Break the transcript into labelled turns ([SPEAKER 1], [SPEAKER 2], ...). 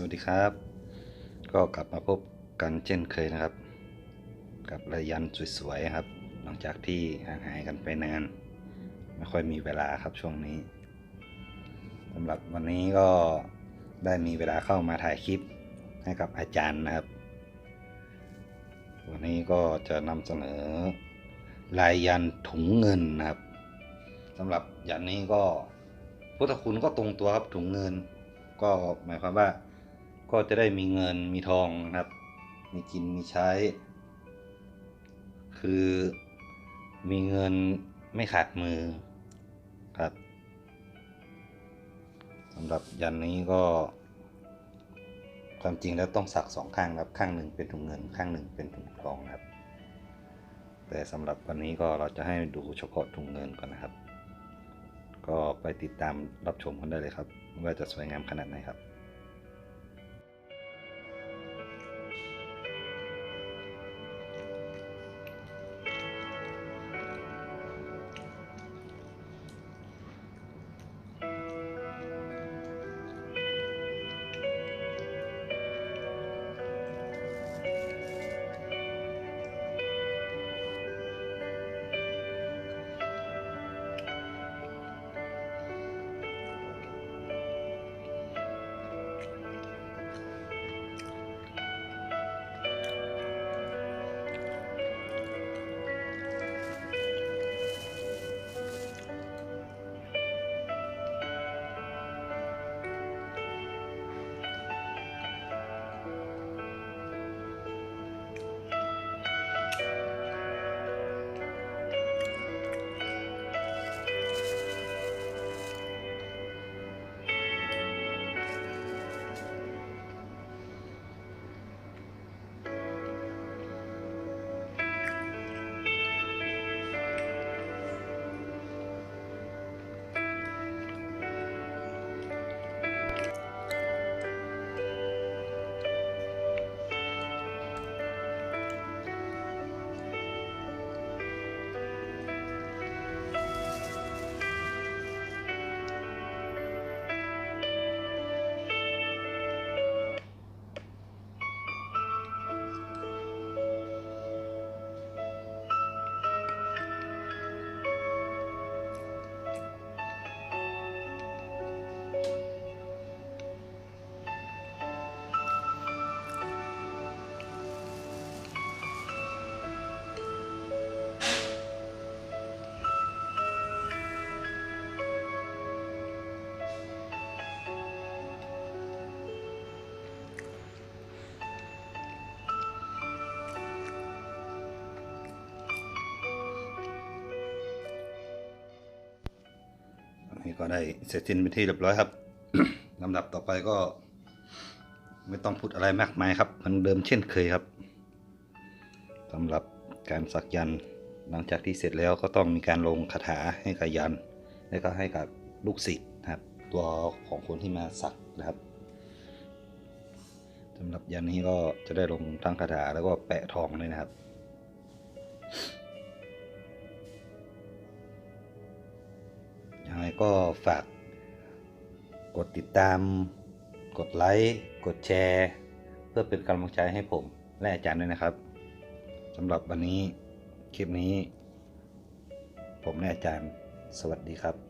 [SPEAKER 1] สวัสดีครับ ก็กลับมาพบกันเช่นเคยนะครับ กับระยันสวยๆครับ หลังจากที่ห่างหายกันไปนาน ไม่ค่อยมีเวลาครับช่วงนี้สำหรับวันนี้ก็ได้มีเวลาเข้ามาถ่ายคลิปให้กับอาจารย์นะครับ วันนี้ก็จะนำเสนอลายยันถุงเงินนะครับสำหรับยันนี้ก็พุทธคุณก็ตรงตัวครับถุงเงิน ก็หมายความว่า ก็จะได้มีเงินมีทองนะครับ มีกินมีใช้ คือมีเงินไม่ขาดมือครับสำหรับยันนี้ก็ ความจริงแล้วต้องสักสองข้างครับข้างหนึ่งเป็นถุงเงินข้างหนึ่งเป็นถุงทองนะครับ แต่สำหรับวันนี้ก็เราจะให้ดูเฉพาะถุงเงินก่อนนะครับ ก็ไปติดตามรับชมกันได้เลยครับ ว่าจะสวยงามขนาดไหนครับ นนี้ก็ได้เสร็จสิ้นเป็นที่เรียบร้อยครับลำดับต่อไปก็ ไม่ต้องพูดอะไรมากมายครับเหมันเดิมเช่นเคยครับสำหรับการสักยันต์หลังจากที่เสร็จแล้วก็ต้องมีการลงคาถาให้กับยันต์แล้วก็ให้กับลูกศิษย์นะครับ ตัวของคนที่มาสักนะครับสำหรับยันนี้ก็จะได้ลงทั้งคาถาแล้วก็แปะทองด้วยนะครับ ก็ฝากกดติดตาม กดไลค์กดแชร์ เพื่อเป็นกำลังใจให้ผมและอาจารย์ด้วยนะครับสำหรับวันนี้คลิปนี้ ผมและอาจารย์ สวัสดีครับ